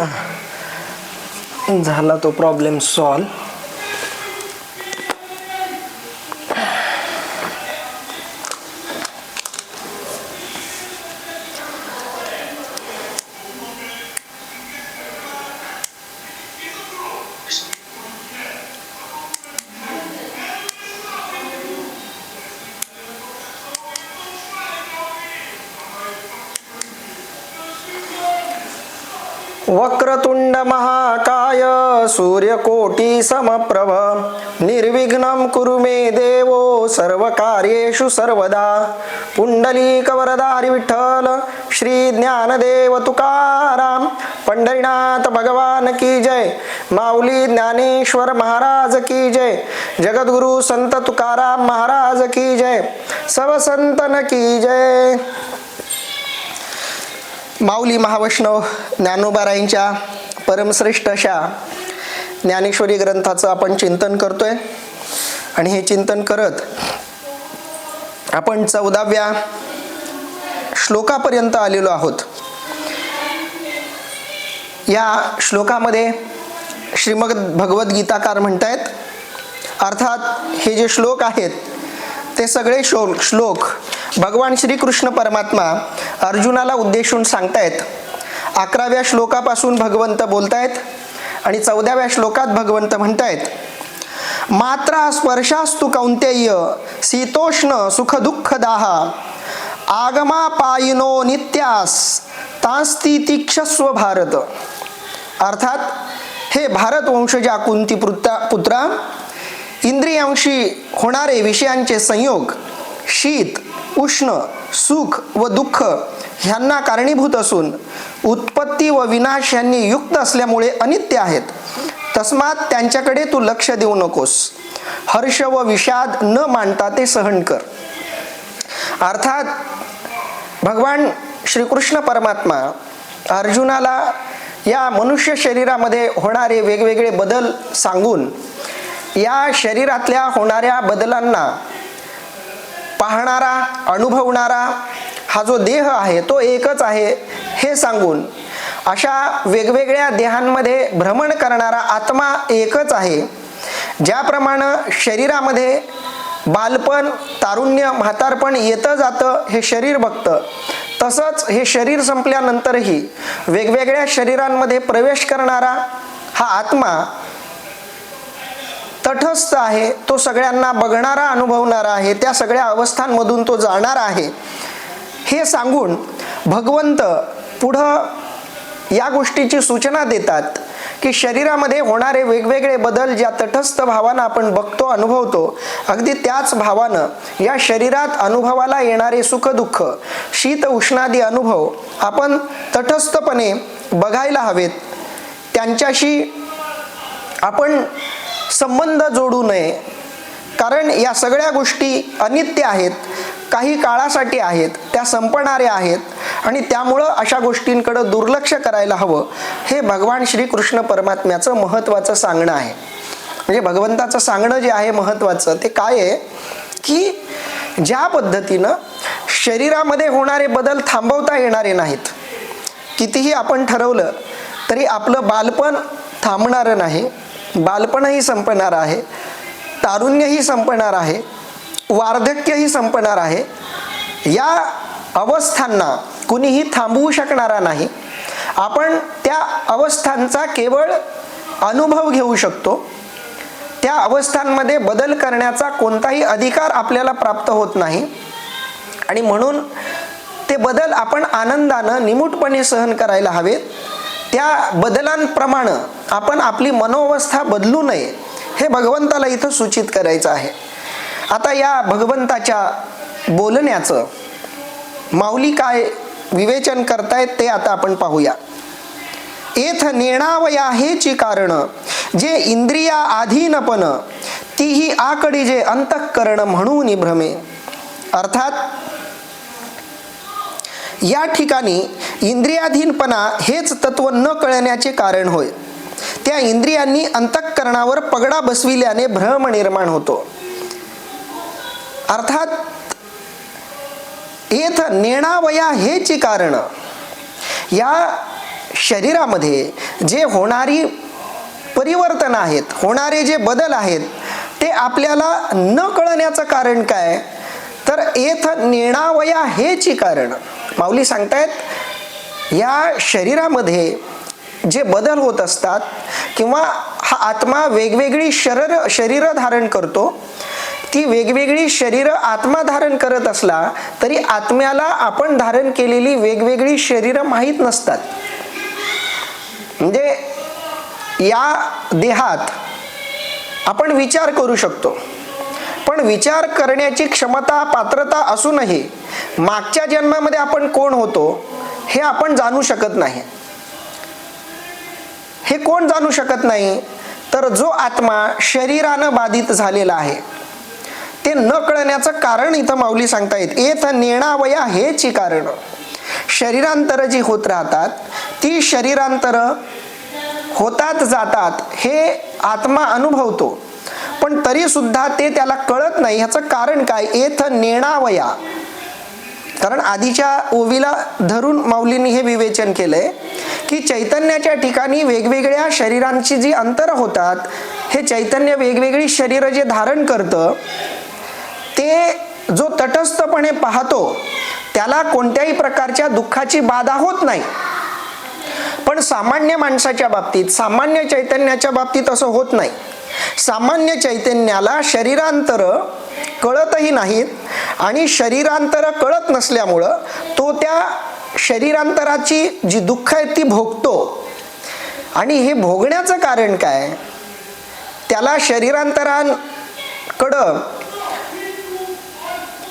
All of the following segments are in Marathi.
झाला तो प्रॉब्लेम सॉल्व सूर्यकोटी समप्रभ। निर्विघ्नं कुरु मे देवो सर्वकार्येषु सर्वदा। पुण्डलीकवरदारि विठ्ठल श्री ज्ञानदेव तुकाराम। पंढरीनाथ भगवान की जय। माऊली ज्ञानेश्वर महाराज की जय। जगद्गुरु संत तुकाराम महाराज की जय। सर्व संतन की जय। माऊली महावैष्णव ज्ञानोबाराईंच्या परमश्रेष्ठ अशा ज्ञानेश्वरी ग्रंथाचं आपण चिंतन करतोय. आणि हे चिंतन करत आपण चौदाव्या श्लोकापर्यंत आलेलो आहोत. या श्लोकामध्ये श्रीमद भगवद्गीताकार म्हणतायत. अर्थात हे जे श्लोक आहेत ते सगळे श्लो श्लोक भगवान श्रीकृष्ण परमात्मा अर्जुनाला उद्देशून सांगतायत. अकराव्या श्लोकापासून भगवंत बोलतायत. आणि चौदाव्या श्लोकात भगवंत म्हणतायत मात्रा स्पर्शास्तु कौंतेय शीतोष्ण सुख दुःख दाहा आगमा पायिनो नित्यास तास्ती तीक्षस्व भारत. अर्थात हे भारत वंशजा कुंती पुत्रा पुत्रा इंद्रियांशी होणारे विषयांचे संयोग शीत उष्ण सुख व दुःख ह्यांना कारणीभूत असून उत्पत्ती व विनाश यांनी युक्त असल्यामुळे अनित्य आहेत. तस्मात त्यांच्याकडे तू लक्ष देऊ नकोस. हर्ष व विषाद न मांडता ते सहन कर. अर्थात भगवान श्रीकृष्ण परमात्मा अर्जुनाला या मनुष्य शरीरामध्ये होणारे वेगवेगळे बदल सांगून या शरीरातल्या होणाऱ्या बदलांना पाहणारा अनुभवणारा हा जो देह आहे तो एकच आहे हे सांगून अशा वेगवेगळ्या देहांमध्ये भ्रमण करणारा आत्मा एकच आहे. ज्याप्रमाणे शरीरामध्ये बालपण तारुण्य म्हातारपण येतं जातं हे शरीर बघतं. तसंच हे शरीर संपल्यानंतरही वेगवेगळ्या शरीरांमध्ये प्रवेश करणारा हा आत्मा तटस्थ आहे तो सगळ्यांना बघणारा अनुभवणारा आहे त्या सगळ्या अवस्थांमधून तो जाणार आहे. हे सांगून भगवंत पुढं या गोष्टीची सूचना देतात की शरीरामध्ये होणारे वेगवेगळे बदल ज्या तटस्थ भावानं आपण बघतो अनुभवतो अगदी त्याच भावानं या शरीरात अनुभवाला येणारे सुखदुःख शीत उष्णादी अनुभव आपण तटस्थपणे बघायला हवेत. त्यांच्याशी आपण संबंध जोडू नये. कारण या सगळ्या गोष्टी अनित्य आहेत काही काळासाठी आहेत त्या संपणाऱ्या आहेत आणि त्यामुळं अशा गोष्टींकडं दुर्लक्ष करायला हवं हे भगवान श्रीकृष्ण परमात्म्याचं महत्त्वाचं सांगणं आहे. म्हणजे भगवंताचं सांगणं जे आहे महत्त्वाचं ते काय आहे? की ज्या पद्धतीनं शरीरामध्ये होणारे बदल थांबवता येणारे नाहीत. कितीही आपण ठरवलं तरी आपलं बालपण थांबणारं नाही. बालपणही संपणार आहे तारुण्यही संपणार आहे वार्धक्यही संपणार आहे. या अवस्थांना कुणीही थांबवू शकणारा नाही. आपण त्या अवस्थांचा केवळ अनुभव घेऊ शकतो. त्या अवस्थांमध्ये बदल करण्याचा कोणताही अधिकार आपल्याला प्राप्त होत नाही. आणि म्हणून ते बदल आपण आनंदानं निमूटपणे सहन करायला हवेत. त्या बदलांप्रमाणे आपण आपली मनोवस्था बदलू नये हे भगवंताला इथं सूचित करायचं आहे. आता या भगवंताच्या बोलण्याचं माऊली काय विवेचन करतायत ते आता आपण पाहूया. एथ नेणावया हेची कारण जे इंद्रिया आधीनपण तीही आकडी जे अंतःकरण म्हणून भ्रमे अर्थात या ठिकाणी इंद्रियाधीनपणा हेच तत्व न कळण्याचे कारण होय. त्या इंद्रियांनी अंतःकरणावर पगडा बसविल्याने भ्रम निर्माण होतो. अर्थात येथ नेणावया हेची कारण. या शरीरामध्ये जे होणारी परिवर्तन आहेत होणारे जे बदल आहेत ते आपल्याला न कळण्याचं कारण काय? तर एथ नेणावया हेची कारण. माऊली सांगतायत या शरीरामध्ये जे बदल होत असतात किंवा हा आत्मा वेगवेगळी शरीर शरीर धारण करतो ती वेगवेगळी शरीर आत्मा धारण करत असला तरी आत्म्याला आपण धारण केलेली वेगवेगळी शरीरं माहीत नसतात. म्हणजे या देहात आपण विचार करू शकतो. पण विचार करण्याची क्षमता पात्रता असूनही मागच्या जन्मामध्ये आपण कोण होतो हे आपण जाणू शकत नाही. हे कोण जाणू शकत नाही? तर जो आत्मा शरीरानं बाधित झालेला आहे ते न कळण्याचं कारण इथं माऊली सांगतायत. येत नेणावया हेची कारण. शरीरांतर जी होत राहतात ती शरीरांतर होतात जातात हे आत्मा अनुभवतो. पण तरी सुद्धा ते त्याला कळत नाही ह्याचं कारण काय? येथ नेणावया. कारण आधीच्या ओवीला धरून माऊलींनी हे विवेचन केलंय की चैतन्याच्या ठिकाणी वेगवेगळ्या शरीरांची जी अंतर होतात हे चैतन्य वेगवेगळी शरीर जे धारण करतं ते जो तटस्थपणे पाहतो त्याला कोणत्याही प्रकारच्या दुःखाची बाधा होत नाही. पण सामान्य माणसाच्या बाबतीत सामान्य चैतन्याच्या बाबतीत असं होत नाही. सामान्य चैतन्याला शरीरांतर कळतही नाहीत आणि शरीरांतर कळत नसल्यामुळं तो त्या शरीरांतराची जी दुःख आहेत ती भोगतो. आणि हे भोगण्याचं कारण काय? त्याला शरीरांतरांकडं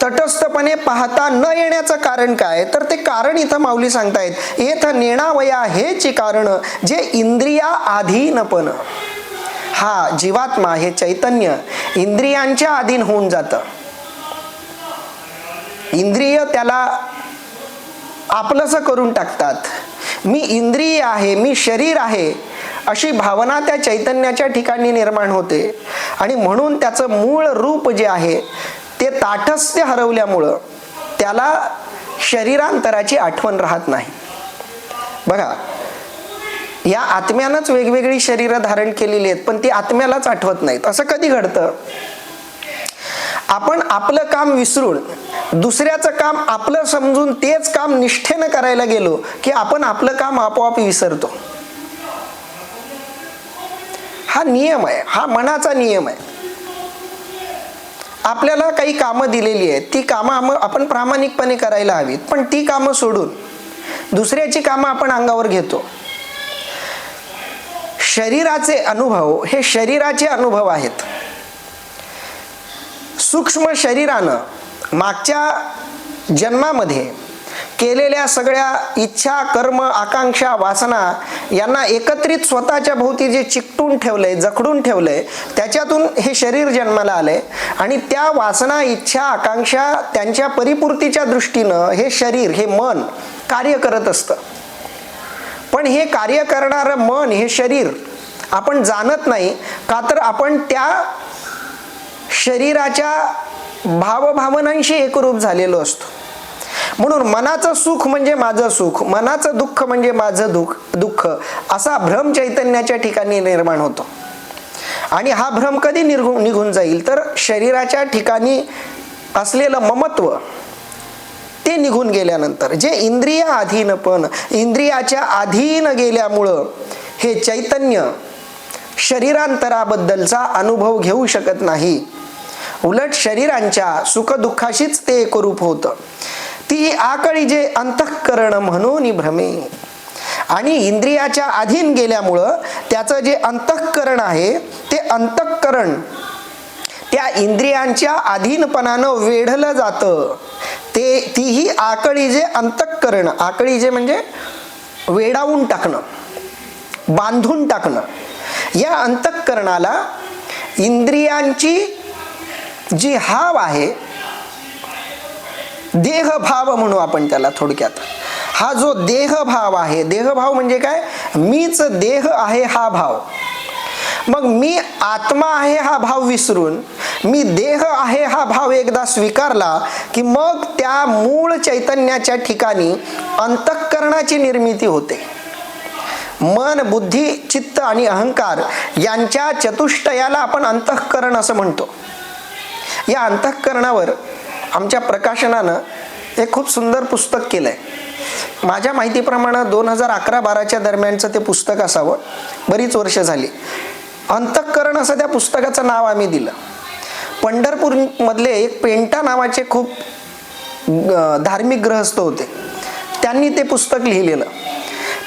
तटस्थपणे पाहता न येण्याचं कारण काय? तर ते कारण इथं माऊली सांगतायत. येथ नेणावया हेची कारण जे इंद्रिया आधीनपण हा जीवात्मा हे चैतन्य इंद्रियांच्या अधीन होऊन जातं. इंद्रिय त्याला आपलंसं करून टाकतात. मी इंद्रिय आहे मी शरीर आहे अशी भावना त्या चैतन्याच्या ठिकाणी निर्माण होते. आणि म्हणून त्याचं मूळ रूप जे आहे ते ताटस्थ्य हरवल्यामुळं त्याला शरीरांतराची आठवण राहत नाही. बघा या आत्म्यानंच वेगवेगळी शरीरं धारण केलेली आहेत पण ती आत्म्यालाच आठवत नाहीत. असं कधी घडतं? आपण आपलं काम विसरून दुसऱ्याचं काम आपलं समजून तेच काम निष्ठेनं करायला गेलो की आपण आपलं काम आपोआप विसरतो. हा नियम आहे हा मनाचा नियम आहे. आपल्याला काही कामं दिलेली आहेत ती कामं आपण प्रामाणिकपणे करायला हवीत पण ती कामं सोडून दुसऱ्याची कामं आपण अंगावर घेतो. शरीराचे अनुभव हे शरीराचे अनुभव आहेत. सूक्ष्म शरीरानं मागच्या जन्मामध्ये केलेल्या सगळ्या इच्छा कर्म आकांक्षा वासना यांना एकत्रित स्वतःच्या भोवती जे चिकटून ठेवलंय जखडून ठेवलंय त्याच्यातून हे शरीर जन्माला आलंय. आणि त्या वासना इच्छा आकांक्षा त्यांच्या परिपूर्तीच्या दृष्टीनं हे शरीर हे मन कार्य करत असतं. पण हे कार्य करणारं मन हे शरीर आपण जाणत नाही का तर आपण त्या शरीराच्या भावभावनांशी एकरूप झालेलो असतो. म्हणून मनाचं सुख म्हणजे माझं सुख मनाचं दुःख म्हणजे माझं दुःख दुःख असा भ्रम चैतन्याच्या ठिकाणी निर्माण होतो. आणि हा भ्रम कधी निघून निघून जाईल? तर शरीराच्या ठिकाणी असलेलं ममत्व ते निघून गेल्यानंतर जे इंद्रिय अधीनपण इंद्रियाच्या अधीन गेल्यामुळं हे चैतन्य शरीरांतराबद्दलचा अनुभव घेऊ शकत नाही. उलट शरीरांच्या सुखदुःखाशीच ते एकरूप होतं. ती आकळी जे अंतःकरण म्हणून भ्रमे. आणि इंद्रियाच्या अधीन गेल्यामुळं त्याचं जे अंतःकरण आहे ते अंतःकरण त्या इंद्रियांच्या अधीनपणानं वेढलं जातं. ते तीही आकळी जे अंतःकरण आकळी जे म्हणजे वेडावून टाकणं बांधून टाकणं या अंतःकरणाला इंद्रियांची जी हाव आहे देहभाव म्हणू आपण त्याला थोडक्यात. हा जो देहभाव आहे देहभाव म्हणजे काय? मीच देह आहे हा भाव. मग मी आत्मा आहे हा भाव विसरून मी देह आहे हा भाव एकदा स्वीकारला की मग त्या मूळ चैतन्याच्या ठिकाणी अंतःकरणाची निर्मिती होते. मन बुद्धी चित्त आणि अहंकार यांच्या चतुष्टयाला आपण अंतःकरण असं म्हणतो. या अंतःकरणावर आमच्या प्रकाशनानं एक खूप सुंदर पुस्तक केलं आहे माझ्या माहितीप्रमाणे दोन हजार अकरा बाराच्या दरम्यानचं ते पुस्तक असावं. बरीच वर्ष झाली. अंतःकरण असं त्या पुस्तकाचं नाव आम्ही दिलं. पंढरपूरमधले एक पेंटा नावाचे खूप धार्मिक ग्रहस्थ होते. त्यांनी ते पुस्तक लिहिलेलं.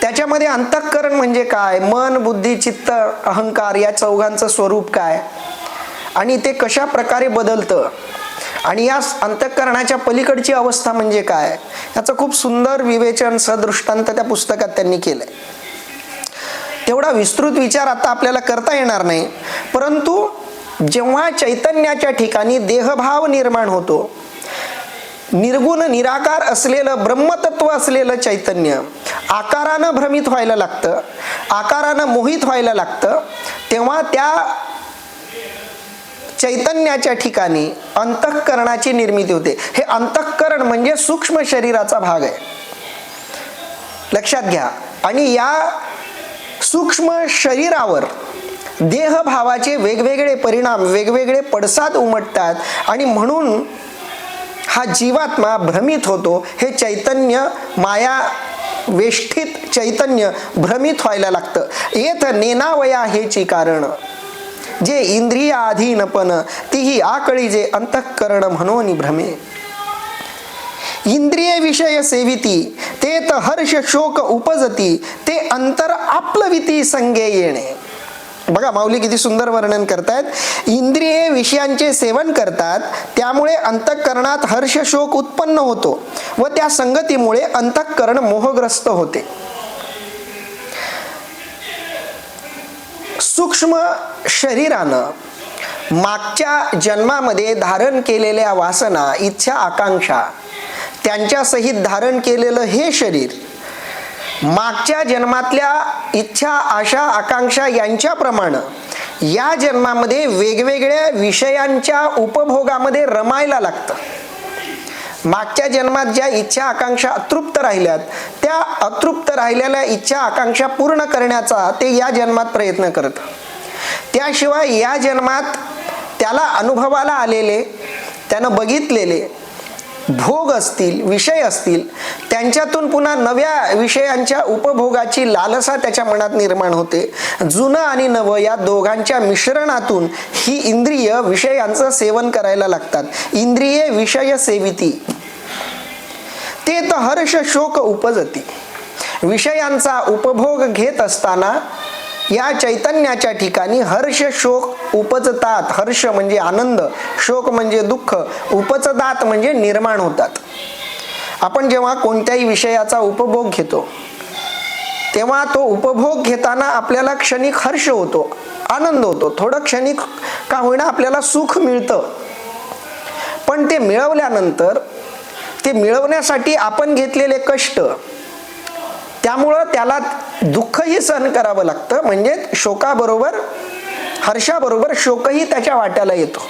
त्याच्यामध्ये अंतःकरण म्हणजे काय? मन बुद्धी चित्त अहंकार या चौघांचं स्वरूप काय? आणि ते कशा प्रकारे बदलतं? आणि या अंतःकरणाच्या पलीकडची अवस्था म्हणजे काय? याचं खूप सुंदर विवेचन सदृष्टांत त्या पुस्तकात त्यांनी केलंय. तेवढा विस्तृत विचार आता आपल्याला करता येणार नाही. परंतु जेव्हा चैतन्याच्या ठिकाणी देहभाव निर्माण होतो निर्गुण निराकार असलेलं ब्रह्मतत्व असलेलं चैतन्य आकारानं भ्रमित व्हायला लागतं आकारानं मोहित व्हायला लागतं तेव्हा त्या चैतन्याच्या ठिकाणी अंतःकरणाची निर्मिती होते. हे अंतःकरण म्हणजे सूक्ष्म शरीराचा भाग आहे. लक्षात घ्या. आणि या सूक्ष्म शरीरावर देहभावाचे वेगवेगळे परिणाम वेगवेगळे पडसाद उमटतात आणि म्हणून हा जीवात्मा भ्रमित होतो. हे चैतन्य माया वेष्ठित चैतन्य भ्रमित व्हायला लागतं. येत नेनावया हेची कारण. जे इंद्रियाधीनपण तीही आकळी जे अंतःकरण म्हणून भ्रमे. इंद्रिय विषय सेविती ते त हर्ष शोक उपजती ते अंतर आपलविती संगे येणे. बघा माऊली किती सुंदर वर्णन करतायत. इंद्रिये विषयांचे सेवन करतात त्यामुळे अंतःकरणात हर्ष शोक उत्पन्न होतो व त्या संगतीमुळे अंतःकरण मोहग्रस्त होते. सूक्ष्म शरीरानं मागच्या जन्मामध्ये धारण केलेल्या वासना इच्छा आकांक्षा त्यांच्या सहित धारण केलेलं हे शरीर मागच्या जन्मातल्या इच्छा आशा आकांक्षा यांच्याप्रमाणे या जन्मामध्ये वेगवेगळ्या विषयांच्या उपभोगामध्ये रमायला लागतं. मागच्या जन्मात ज्या इच्छा आकांक्षा अतृप्त राहिल्यात त्या अतृप्त राहिलेल्या इच्छा आकांक्षा पूर्ण करण्याचा ते या जन्मात प्रयत्न करतं. त्याशिवाय या जन्मात त्याला अनुभवाला आलेले त्यानं बघितलेले भोग असतील विषय असतील त्यांच्यातून पुन्हा नव्या विषयांच्या उपभोगाची लालसा त्याच्या मनात निर्माण होते. जुनं आणि नवं या दोघांच्या मिश्रणातून ही इंद्रिय विषयांचं सेवन करायला लागतात. इंद्रिये विषय सेविती. ते तर हर्ष शोक उपजती. विषयांचा उपभोग घेत असताना या चैतन्याच्या ठिकाणी हर्ष शोक उपजतात. हर्ष म्हणजे आनंद शोक म्हणजे दुःख उपजतात म्हणजे निर्माण होतात. आपण जेव्हा कोणत्याही विषयाचा उपभोग घेतो तेव्हा तो उपभोग घेताना आपल्याला क्षणिक हर्ष होतो आनंद होतो. थोडं क्षणिक का होईना आपल्याला सुख मिळतं. पण ते मिळवल्यानंतर ते मिळवण्यासाठी आपण घेतलेले कष्ट त्यामुळं त्याला दुःखही सहन करावं लागतं. म्हणजे शोकाबरोबर हर्षाबरोबर शोकही त्याच्या वाट्याला येतो.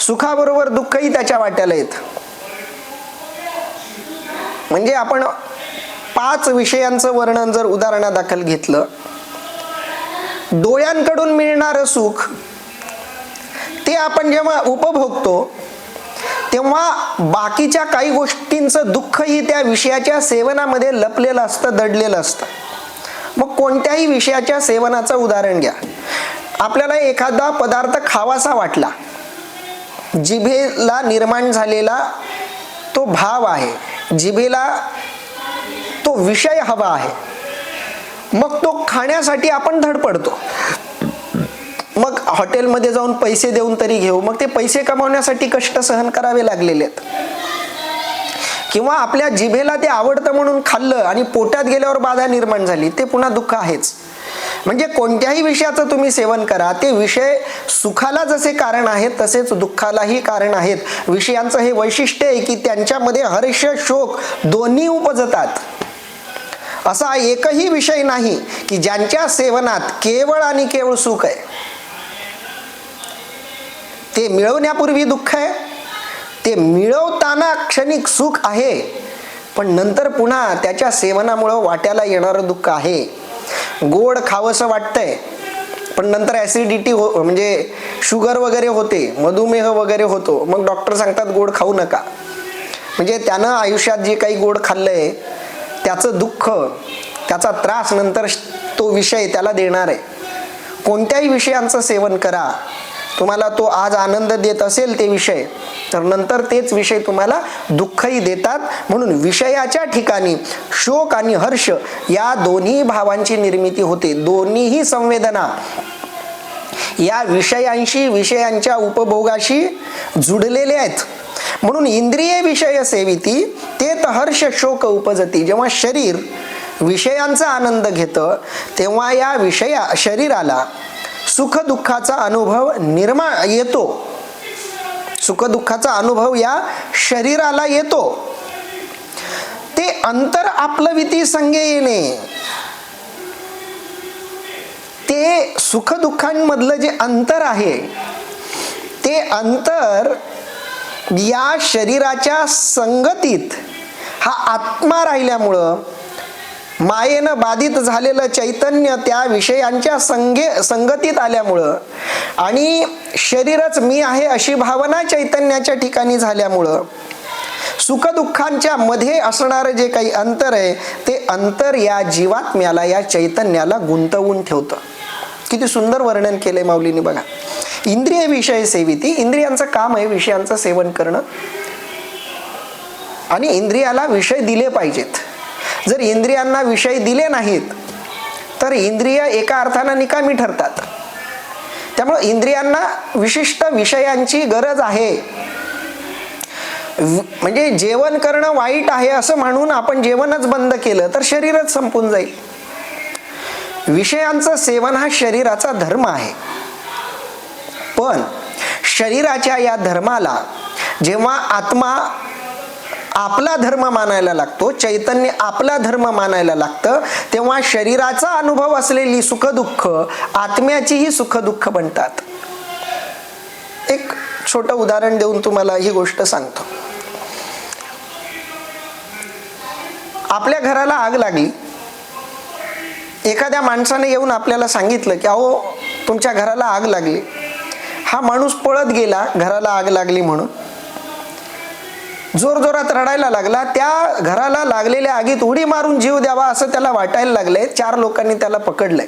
सुखाबरोबर दुःखही त्याच्या वाट्याला येतं. म्हणजे आपण पाच विषयांचं वर्णन जर उदाहरणादाखल घेतलं डोळ्यांकडून मिळणारं सुख ते आपण जेव्हा उपभोगतो तेव्हा बाकीच्या काही गोष्टींचं दुःखही त्या विषयाच्या सेवनामध्ये लपलेलं असतं दडलेलं असतं. मग कोणत्याही विषयाच्या सेवनाचं उदाहरण घ्या. आपल्याला एखादा पदार्थ खावासा वाटला. जिभेला निर्माण झालेला तो भाव आहे. जिभेला तो विषय हवा आहे. मग तो खाण्यासाठी आपण धडपडतो हॉटेलमध्ये जाऊन पैसे देऊन तरी घेऊ. मग ते पैसे कमावण्यासाठी कष्ट सहन करावे लागलेले आहेत. किंवा आपल्या जिभेला ते आवडतं म्हणून खाल्लं आणि पोटात गेल्यावर बाधा निर्माण झाली ते पुन्हा दुःख आहेच. म्हणजे कोणत्याही विषयाचं तुम्ही सेवन करा ते विषय सुखाला जसे कारण आहेत तसेच दुःखालाही कारण आहेत. विषयांचं हे वैशिष्ट्य आहे की त्यांच्यामध्ये हर्ष शोक दोन्ही उपजतात. असा एकही विषय नाही की ज्यांच्या सेवनात केवळ आणि केवळ सुख आहे. ते मिळवण्यापूर्वी दुःख आहे. ते मिळवताना क्षणिक सुख आहे. पण नंतर पुन्हा त्याच्या सेवनामुळं वाट्याला येणारं दुःख आहे. गोड खावंसं वाटतंय. पण नंतर ॲसिडिटी हो म्हणजे शुगर वगैरे होते मधुमेह वगैरे होतो. मग डॉक्टर सांगतात गोड खाऊ नका. म्हणजे त्यानं आयुष्यात जे काही गोड खाल्लंय त्याचं दुःख त्याचा त्रास नंतर तो विषय त्याला देणार आहे. कोणत्याही विषयांचं सेवन करा. तुम्हाला तो आज आनंद देत असेल ते विषय तर नंतर तेच विषय तुम्हाला दुःखही देतात. म्हणून विषयाच्या ठिकाणी शोक आणि हर्ष या दोन्ही भावांची निर्मिती होते. दोन्हीही संवेदना. या विषयांशी विषयांच्या उपभोगाशी जुडलेले आहेत. म्हणून इंद्रिय विषय सेविती ते हर्ष शोक उपजती. जेव्हा शरीर विषयांचा आनंद घेतं तेव्हा या विषया शरीराला सुख दुःखाचा अनुभव निर्माण येतो. सुख दुःखाचा अनुभव या शरीराला येतो. ते अंतर आपलविती संगे येणे. ते सुख दुःखांमधलं जे अंतर आहे ते अंतर या शरीराच्या संगतीत हा आत्मा राहिल्यामुळं मायेनं बाधित झालेलं चैतन्य त्या विषयांच्या संगे संगतीत आल्यामुळं. आणि शरीरच मी आहे अशी भावना चैतन्याच्या ठिकाणी झाल्यामुळं. सुखदुःखांच्या मध्ये असणारं जे काही अंतर आहे ते अंतर या जीवात्म्याला या चैतन्याला गुंतवून ठेवतं. किती सुंदर वर्णन केलंय माऊलीने बघा. इंद्रिय विषय सेविती इंद्रियांचं काम आहे विषयांचं सेवन करणं. आणि इंद्रियाला विषय दिले पाहिजेत. जर इंद्रियांना विषय दिले नाहीत तर इंद्रिय एका अर्थानं निकामी ठरतात. त्यामुळे इंद्रियांना विशिष्ट विषयांची गरज आहे. म्हणजे जेवण करणं वाईट आहे असं म्हणून आपण जेवणच बंद केलं तर शरीरच संपून जाईल. विषयांचं सेवन हा शरीराचा धर्म आहे. पण शरीराच्या या धर्माला जेव्हा आत्मा आपला धर्म मानायला लागतो चैतन्य आपला धर्म मानायला लागतं तेव्हा शरीराचा अनुभव असलेली सुखदुःख आत्म्याचीही सुखदुःख बनतात. एक छोटं उदाहरण देऊन तुम्हाला ही गोष्ट सांगतो. आपल्या घराला आग लागली. एखाद्या माणसाने येऊन आपल्याला सांगितलं की अहो तुमच्या घराला आग लागली. हा माणूस पळत गेला घराला आग लागली म्हणून. जोरजोरात रडायला लागला. त्या घराला लागलेल्या आगीत उडी मारून जीव द्यावा असं त्याला वाटायला लागलंय. चार लोकांनी त्याला पकडलंय.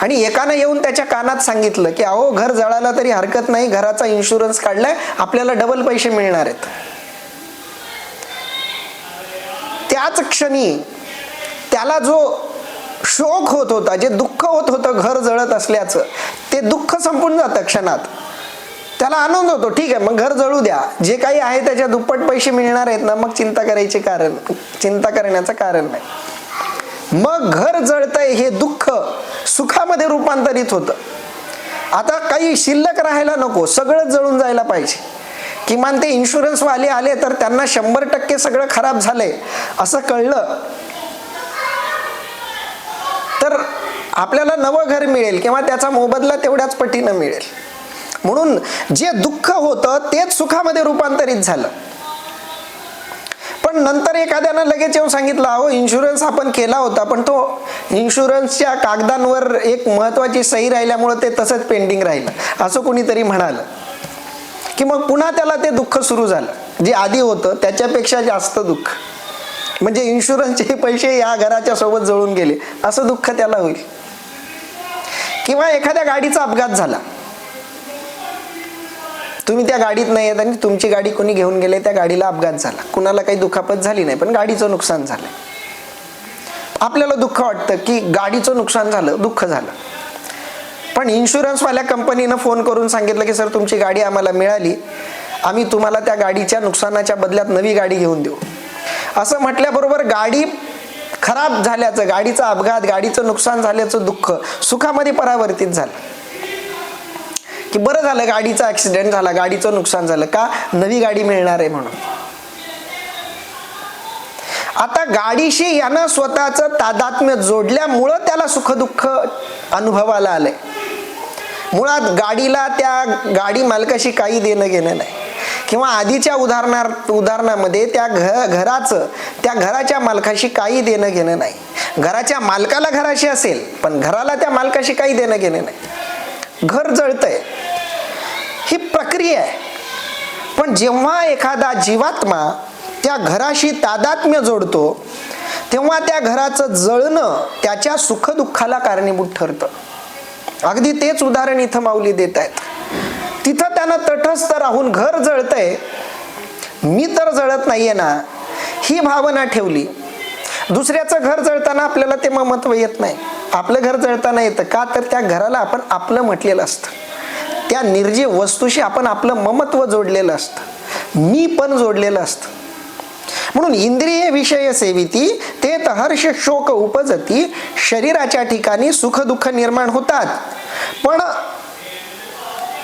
आणि एकानं येऊन त्याच्या कानात सांगितलं की अहो घर जळालं तरी हरकत नाही. घराचा इन्शुरन्स काढलाय. आपल्याला डबल पैसे मिळणार आहेत. त्याच क्षणी त्याला जो शोक होत होता जे दुःख होत होतं घर जळत असल्याचं ते दुःख संपून जातं क्षणात. त्याला आनंद होतो. ठीक आहे मग घर जळू द्या. जे काही आहे त्याच्या दुप्पट पैसे मिळणार आहेत ना मग चिंता करायचे कारण चिंता करण्याचं कारण नाही. मग घर जळतंय हे दुःख सुखामध्ये रूपांतरित होतं. आता काही शिल्लक राहायला नको सगळं जळून जायला पाहिजे. किमान ते इन्शुरन्सवाले आले तर त्यांना शंभर टक्के सगळं खराब झालंय असं कळलं. तर आपल्याला नवं घर मिळेल किंवा त्याचा मोबदला तेवढ्याच पटीनं मिळेल. म्हणून जे दुःख होतं तेच सुखामध्ये रूपांतरित झालं. पण नंतर एखाद्यानं लगेच येऊन सांगितलं अहो इन्शुरन्स आपण केला होता पण तो इन्शुरन्सच्या कागदांवर एक महत्वाची सही राहिल्यामुळे ते तसंच पेंडिंग राहिलं. असं कुणीतरी म्हणालं. की मग पुन्हा त्याला ते दुःख सुरू झालं. जे आधी होतं त्याच्यापेक्षा जास्त दुःख. म्हणजे इन्शुरन्सचे पैसे या घराच्या सोबत जळून गेले. असं दुःख त्याला होईल. किंवा एखाद्या गाडीचा अपघात झाला. तुम्ही त्या गाडीत नाही येत आणि तुमची गाडी कोणी घेऊन गेले त्या गाडीला अपघात झाला. कुणाला काही दुखापत झाली नाही पण गाडीचं नुकसान झालं आपल्याला दुःख वाटतं की गाडीचं नुकसान झालं दुःख झालं. पण इन्शुरन्सवाल्या कंपनीनं फोन करून सांगितलं की सर तुमची गाडी आम्हाला मिळाली. आम्ही तुम्हाला त्या गाडीच्या नुकसानाच्या बदल्यात नवी गाडी घेऊन देऊ. असं म्हटल्याबरोबर गाडी खराब झाल्याचं गाडीचा अपघात गाडीचं नुकसान झाल्याचं दुःख सुखामध्ये परावर्तित झालं. की बरं झालं गाडीचा ॲक्सिडेंट झाला गाडीचं नुकसान झालं का नवी गाडी मिळणार आहे म्हणून? आता गाडीशी यानं स्वतःचं तादात्म्य जोडल्यामुळं त्याला सुखदुःख अनुभवाला आलंय. मुळात गाडीला त्या गाडी मालकाशी काही देणं घेणं नाही. किंवा आधीच्या उदाहरणार्थ उदाहरणामध्ये त्या घ घराचं त्या घराच्या मालकाशी काही देणं घेणं नाही. घराच्या मालकाला घराशी असेल पण घराला त्या मालकाशी काही देणं घेणं नाही. घर जळतंय. प्रिय आहे. पण जेव्हा एखादा जीवात्मा त्या घराशी तादात्म्य जोडतो तेव्हा त्या घराचं जळणं त्याच्या सुखदुःखाला कारणीभूत ठरतं. अगदी तेच उदाहरण इथं माऊली देत आहेत. तिथं त्यानं तटस्थ राहून घर जळतंय. मी तर जळत नाहीये ना ही भावना ठेवली. दुसऱ्याचं घर जळताना आपल्याला ते महत्त्व येत नाही. आपलं घर जळताना येतं. का तर त्या घराला आपण आपलं म्हटलेलं असतं. त्या निर्जीव वस्तूशी आपण आपलं ममत्व जोडलेलं असतं. मी पण जोडलेलं असतं. म्हणून इंद्रिय विषय सेविती ते हर्ष शोक उपजती शरीराच्या ठिकाणी सुखदुःख निर्माण होतात. पण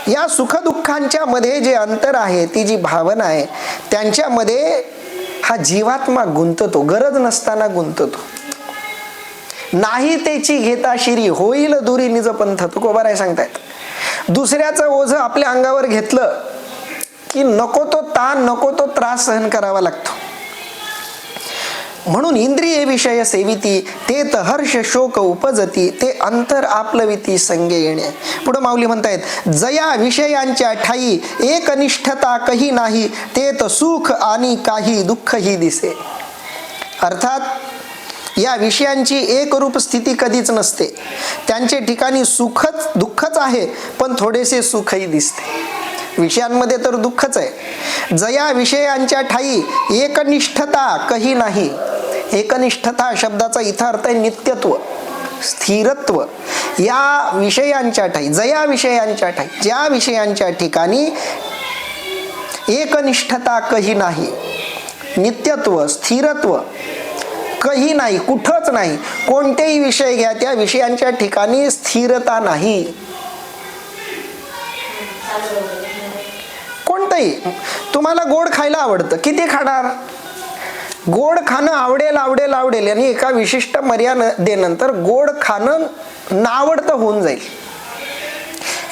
या सुखदुःखांच्या मध्ये जे अंतर आहे ती जी भावना आहे त्यांच्यामध्ये हा जीवात्मा गुंततो गरज नसताना गुंततो. नाही त्याची घेता शिरी होईल दुरी निज पंथ तुकोबाराय सांगतायत. दुसऱ्याचं ओझ आपल्या अंगावर घेतलं की नको तो ताण नको तो त्रास सहन करावा लागतो. म्हणून इंद्रिय विषय सेविती ते हर्ष शोक उपजती ते अंतर आपलविती संगे येणे. पुढे माऊली म्हणतायत जया विषयांच्या ठाई एकनिष्ठता कही नाही ते सुख आणि काही दुःखही दिसे. अर्थात या विषयांची एकरूप स्थिती कधीच नसते. त्यांचे ठिकाणी सुखच दुःखच आहे पण थोडेसे सुखही दिसते. विषयांमध्ये तर दुःखच आहे. जया विषयांच्या ठाई एकनिष्ठता कही नाही. एकनिष्ठता शब्दाचा इथं अर्थ आहे नित्यत्व स्थिरत्व. या विषयांच्या ठाई जया विषयांच्या ठाई ज्या विषयांच्या ठिकाणी एकनिष्ठता कही नाही. नित्यत्व स्थिरत्व काही नाही कुठंच नाही. कोणतेही विषय घ्या त्या विषयांच्या ठिकाणी स्थिरता नाही. कोणतंही. तुम्हाला गोड खायला आवडतं. किती खाणार? गोड खाणं आवडेल आवडेल आवडेल. आणि एका विशिष्ट मर्यादेनंतर गोड खाणं नावडतं होऊन जाईल.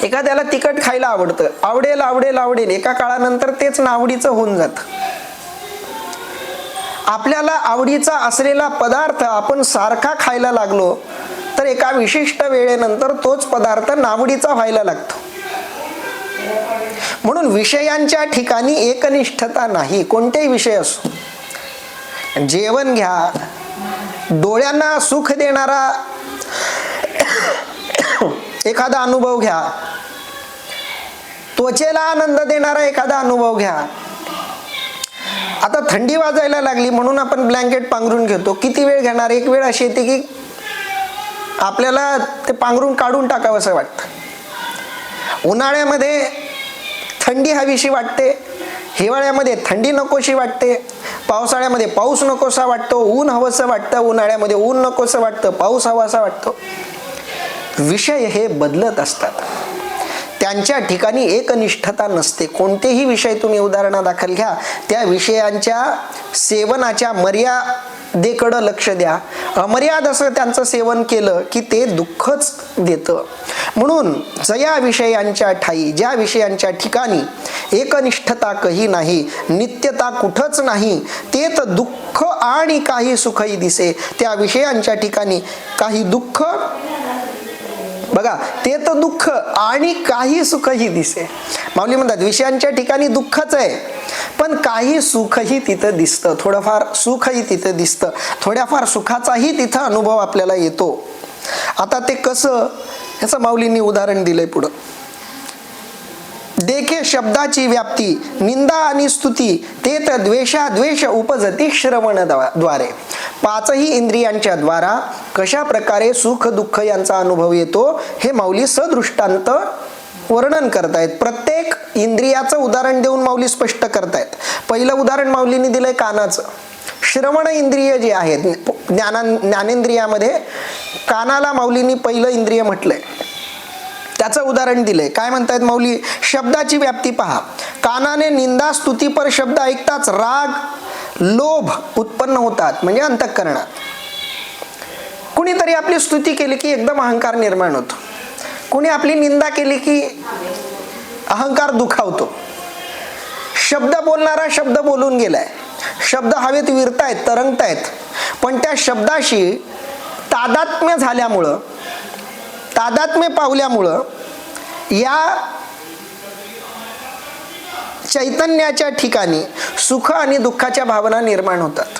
एखाद्याला तिखट खायला आवडतं. आवडेल आवडेल आवडेल. एका काळानंतर तेच नावडीचं होऊन जातं. आपल्याला आवडीचा असलेला पदार्थ आपण सारखा खायला लागलो तर एका विशिष्ट वेळेनंतर तोच पदार्थ नावडीचा व्हायला लागतो. म्हणून विषयांच्या ठिकाणी एकनिष्ठता नाही कोणतेही विषय असो. जेवण घ्या डोळ्यांना सुख देणारा एखादा अनुभव घ्या त्वचेला आनंद देणारा एखादा अनुभव घ्या आता थंडी वाजायला लागली म्हणून आपण ब्लँकेट पांघरून घेतो. किती वेळ घेणार? एक वेळ अशी येते की आपल्याला ते पांघरून काढून टाकावं असं वाटतं. उन्हाळ्यामध्ये थंडी हवीशी वाटते हिवाळ्यामध्ये थंडी नकोशी वाटते पावसाळ्यामध्ये पाऊस नकोसा वाटतो ऊन हवंसं वाटतं उन्हाळ्यामध्ये ऊन नकोसं वाटतं पाऊस हवासा वाटतो. विषय हे बदलत असतात. त्यांच्या ठिकाणी एकनिष्ठता नसते. कोणतेही विषय तुम्ही उदाहरणादाखल घ्या. त्या विषयांच्या सेवनाच्या मर्यादेकडं लक्ष द्या. अमर्याद असं त्यांचं सेवन केलं की ते दुःखच देतं. म्हणून जया विषयांच्या ठाई ज्या विषयांच्या ठिकाणी एकनिष्ठता कही नाही नित्यता कुठंच नाही ते तर दुःख आणि काही सुखही दिसे. त्या विषयांच्या ठिकाणी काही दुःख बघा ते तर दुःख आणि काही सुखही दिसे. माऊली म्हणतात विषयांच्या ठिकाणी दुःखच आहे. पण काही सुखही तिथं दिसतं. थोडंफार सुखही तिथं दिसतं. थोड्याफार सुखाचाही तिथं अनुभव आपल्याला येतो. आता ते कसं? ह्याचं माऊलींनी उदाहरण दिलंय पुढं. देखे शब्दाची व्याप्ती निंदा आणि स्तुती ते तर द्वेषा द्वेष उपजती श्रवणद्वारे. पाचही इंद्रियांच्या द्वारा कशा प्रकारे सुख दुःख यांचा अनुभव येतो हे माऊली सदृष्टांत वर्णन करतायत. प्रत्येक इंद्रियाचं उदाहरण देऊन माऊली स्पष्ट करतायत. पहिलं उदाहरण माऊलीने दिलंय कानाचं. श्रवण इंद्रिय जे आहेत ज्ञाना ज्ञानेंद्रियामध्ये कानाला माऊलींनी पहिलं इंद्रिय म्हटलंय. त्याचं उदाहरण दिलंय. काय म्हणतायत मौली शब्दाची व्याप्ती पहा. कानाने निंदा स्तुतीपर शब्द ऐकताच राग लोभ उत्पन्न होतात म्हणजे अंतःकरणात. कुणीतरी आपली स्तुती केली की एकदम अहंकार निर्माण होतो. कुणी आपली निंदा केली की अहंकार दुखावतो. शब्द बोलणारा शब्द बोलून गेलाय. शब्द हवेत विरतायत तरंगतायत. पण त्या शब्दाशी तादात्म्य झाल्यामुळं तादात्म्य पावल्यामुळं या चैतन्याच्या ठिकाणी सुख आणि दुःखाच्या भावना निर्माण होतात.